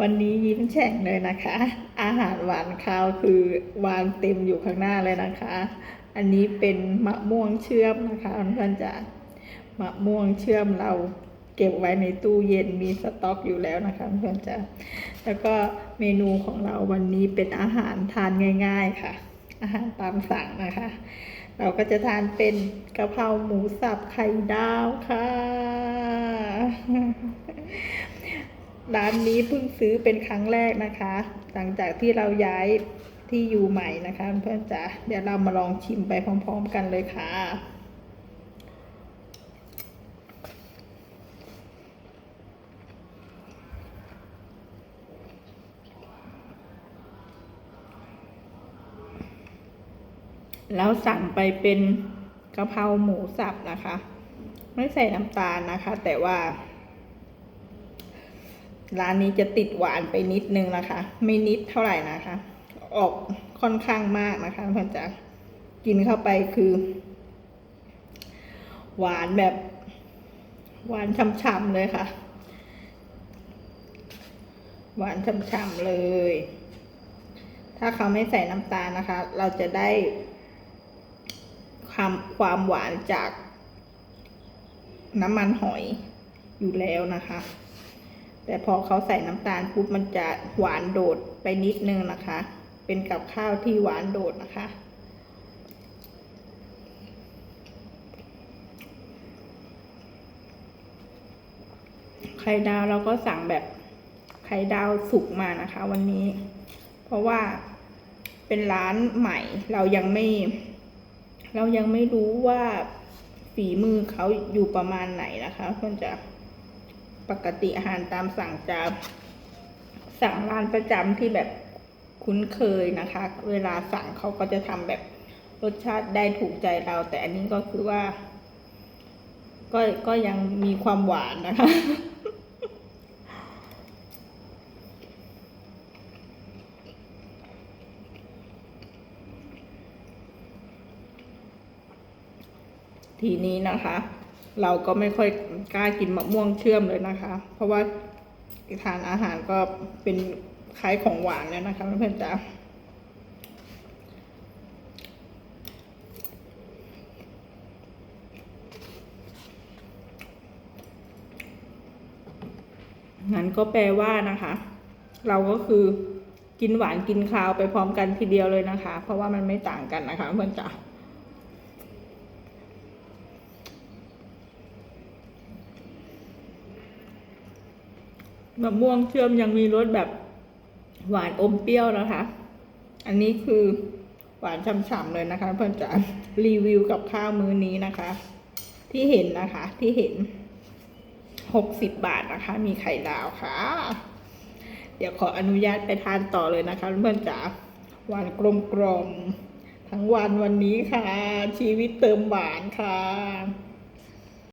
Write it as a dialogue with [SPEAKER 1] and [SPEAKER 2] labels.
[SPEAKER 1] วันนี้ยิ้มแฉ่งเลยนะคะ อาหารหวานข้าวคือวางเต็มอยู่ข้างหน้าเลยนะคะ อันนี้เป็นมะม่วงเชื่อมนะคะเพื่อนๆจะมะม่วงเชื่อมเราเก็บไว้ในตู้เย็นมีสต็อกอยู่แล้วนะคะเพื่อนๆจะแล้วก็เมนูของเราวันนี้เป็นอาหารทานง่าย ๆค่ะ อาหารตามสั่งนะคะ เราก็จะทานเป็นกะเพราหมูสับไข่ดาวค่ะ ร้านนี้เพิ่งซื้อเป็นครั้งแรกนะคะ หลังจากที่เราย้ายที่อยู่ใหม่นะคะ เพื่อนจ๋าเดี๋ยวเรามาลองชิมไปพร้อม ๆ กันเลยค่ะ แล้วสั่งไปเป็นกะเพราหมูสับนะคะ ไม่ใส่น้ำตาลนะคะ แต่ว่า ร้านนี้จะติดหวานไปนิดนึงนะคะ ไม่นิดเท่าไหร่นะคะ ออกค่อนข้างมากนะคะเพื่อนจะกินเข้าไปคือ หวานแบบ หวานช่ำๆเลยค่ะ หวานช่ำๆเลย ถ้าเขาไม่ใส่น้ำตาลนะคะ เราจะได้ความความหวานจากน้ำมันหอยอยู่แล้วนะคะ แต่พอเขาใส่น้ำตาลปุ๊บมันจะหวานโดดไปนิดนึงนะคะ เป็นกับข้าวที่หวานโดดนะคะ ไข่ดาวเราก็สั่งแบบไข่ดาวสุกมานะคะ วันนี้ เพราะว่าเป็นร้านใหม่เรายังไม่ เรายังไม่รู้ว่าฝีมือเขาอยู่ประมาณไหนนะคะเพื่อนจะ ปกติอาหารตามสั่งจะสั่งร้านประจำที่แบบคุ้นเคยนะคะ เวลาสั่งเขาก็จะทำแบบรสชาติได้ถูกใจเรา แต่อันนี้ก็คือว่า ก็ก็ยังมีความหวานนะคะ ทีนี้นะคะ เราก็ไม่ค่อยกล้ากินมะม่วงเชื่อมเลยนะคะ เพราะว่าทานอาหารก็เป็นคล้ายของหวานแล้วนะคะเพื่อนๆจ๋างั้นก็แปลว่านะคะ เราก็คือกินหวานกินคาวไปพร้อมกันทีเดียวเลยนะคะ เพราะว่ามันไม่ต่างกันนะคะเพื่อนจ๋า มะม่วงเชื่อมยังมีรสแบบหวานอมเปรี้ยวนะคะ อันนี้คือหวานฉ่ำๆเลยนะคะ เพื่อนจะรีวิวกับข้าวมื้อนี้นะคะ ที่เห็นนะคะที่เห็นหกสิบบาทนะคะ มีไข่ดาวค่ะ เดี๋ยวขออนุญาตไปทานต่อเลยนะคะ เพื่อนจ๋าหวานกลมกลมๆทั้งวันวันนี้ค่ะ ชีวิตเติมหวานค่ะ